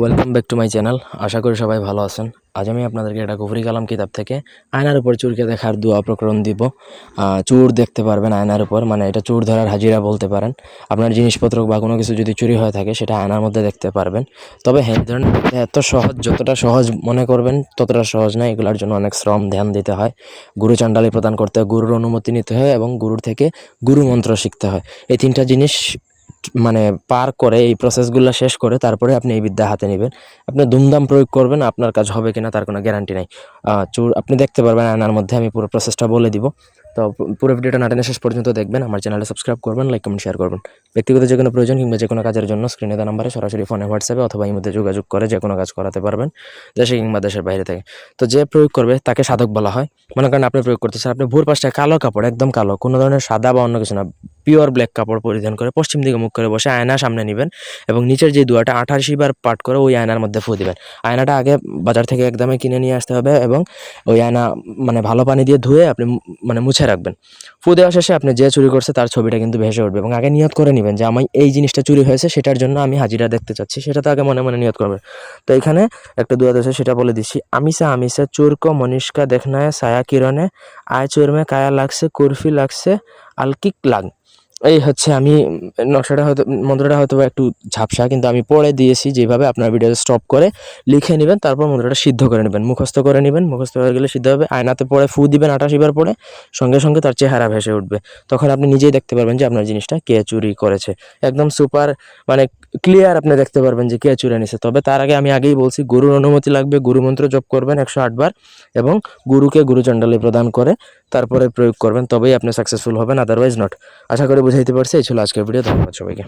Welcome back to my channel আশা করি সবাই ভালো আছেন। আজ আমি আপনাদেরকে একটা গফরি কালাম কিতাব থেকে আয়নার উপর চুরকে দেখার দোয়া প্রকরণ দিব। চুর দেখতে পারবেন আয়নার উপর মানে এটা চুর ধরার হাজিরা বলতে পারেন। আপনার জিনিসপত্র বা কোনো কিছু যদি চুরি হয়ে থাকে, সেটা আয়নার মধ্যে দেখতে পারবেন। তবে হ্যাঁ এই ধরনের এত সহজ, যতটা সহজ মনে করবেন, ততটা সহজ না। এগুলোর জন্য অনেক শ্রম, ধ্যান দিতে হয়। গুরু চাণ্ডালি প্রদান করতে হয়, গুরুর অনুমতি নিতে হয় এবং গুরুর থেকে গুরু মন্ত্র শিখতে হয়। এই তিনটা জিনিস মানে পার করে এই প্রসেসগুলো শেষ করে তারপরে আপনি এই বিদ্যা হাতে নেবেন। আপনি দুমদাম প্রয়োগ করবেন, আপনার কাজ হবে কিনা তার কোনো গ্যারান্টি নাই। চুর, আপনি দেখতে পারবেন আয়নার মধ্যে, আমি পুরো প্রসেসটা বলে দিব। তো পুরো ভিডিওটা না টেনে শেষ পর্যন্ত দেখবেন, আমার চ্যানেলে সাবস্ক্রাইব করবেন লাইক কমেন্ট শেয়ার করবেন। ব্যক্তিগত যে কোনো প্রয়োজন কিংবা যে কোনো কাজের জন্য স্ক্রিনে দেওয়া নাম্বারে সরাসরি ফোনে হোয়াটসঅ্যাপে অথবা এই মধ্যে যোগাযোগ করে যে কোনো কাজ করাতে পারবেন, দেশে কিংবা দেশের বাইরে থেকে। তো যে প্রয়োগ করবে, তাকে সাধক বলা হয়। মনে করেন আপনি প্রয়োগ করতেছেন, আপনি ভোর পাঁচটায় কালো কাপড়, একদম কালো, কোনো ধরনের সাদা বা অন্য কিছু না পিওর ব্ল্যাক কাপড় পরিধান করে, পশ্চিম দিকে মুখ করে বসে, আয়না সামনে নেবেন এবং নিচের যে দুয়াটা আঠাশি বার পাঠ করে ওই আয়নার মধ্যে ফু দিবেন। আয়নাটা আগে বাজার থেকে একদমই কিনে নিয়ে আসতে হবে এবং ওই আয়না মানে ভালো পানি দিয়ে ধুয়ে আপনি মানে মুছে রাখবেন। ফু দেওয়া শেষে আপনি যে চুরি করছে তার ছবিটা কিন্তু ভেসে উঠবে এবং আগে নিয়ত করে নেবেন যে আমি এই জিনিসটা চুরি হয়েছে, সেটার জন্য আমি হাজিরা দেখতে চাচ্ছি, সেটা তো আগে মনে মনে নিয়ত করবেন। তো এখানে একটা দুয়াদ আছে সেটা বলে দিচ্ছি। আমিসা আমিসা, চুরক, মনিষ্কা, দেখনায় ছায়া কিরণে, আয় চুরমে, কায়া লাগছে, কুরফি লাগছে alkiklag. এই হচ্ছে আমি নকশাটা হয়তো মন্ত্রটা হয়তো একটু ঝাপসা, কিন্তু আমি পড়ে দিয়েছি যেভাবে আপনার ভিডিও স্টপ করে লিখে নেবেন, তারপর মন্ত্রটা সিদ্ধ করে নেবেন, মুখস্থ করে নেবেন, মুখস্থ হয়ে গেলে সিদ্ধ হবে, আয়নাতে পড়ে ফু দিবেন আঠাশি বার পরে, সঙ্গে সঙ্গে তার চেহারা ভেসে উঠবে। তখন আপনি নিজেই দেখতে পারবেন যে আপনার জিনিসটা কে চুরি করেছে। একদম সুপার মানে ক্লিয়ার আপনি দেখতে পারবেন যে কে চুরি নিছে তবে তার আগে আমি আগেই বলছি, গুরুর অনুমতি লাগবে, গুরু মন্ত্র জপ করবেন একশো আটবার এবং গুরুকে গুরুচণ্ডালী প্রদান করে তারপরে প্রয়োগ করবেন, তবেই আপনি সাকসেসফুল হবেন আদারওয়াইজ নট আশা করি বুঝাইতে পারছি এই ছিল আজকের ভিডিও ধন্যবাদ সবাইকে।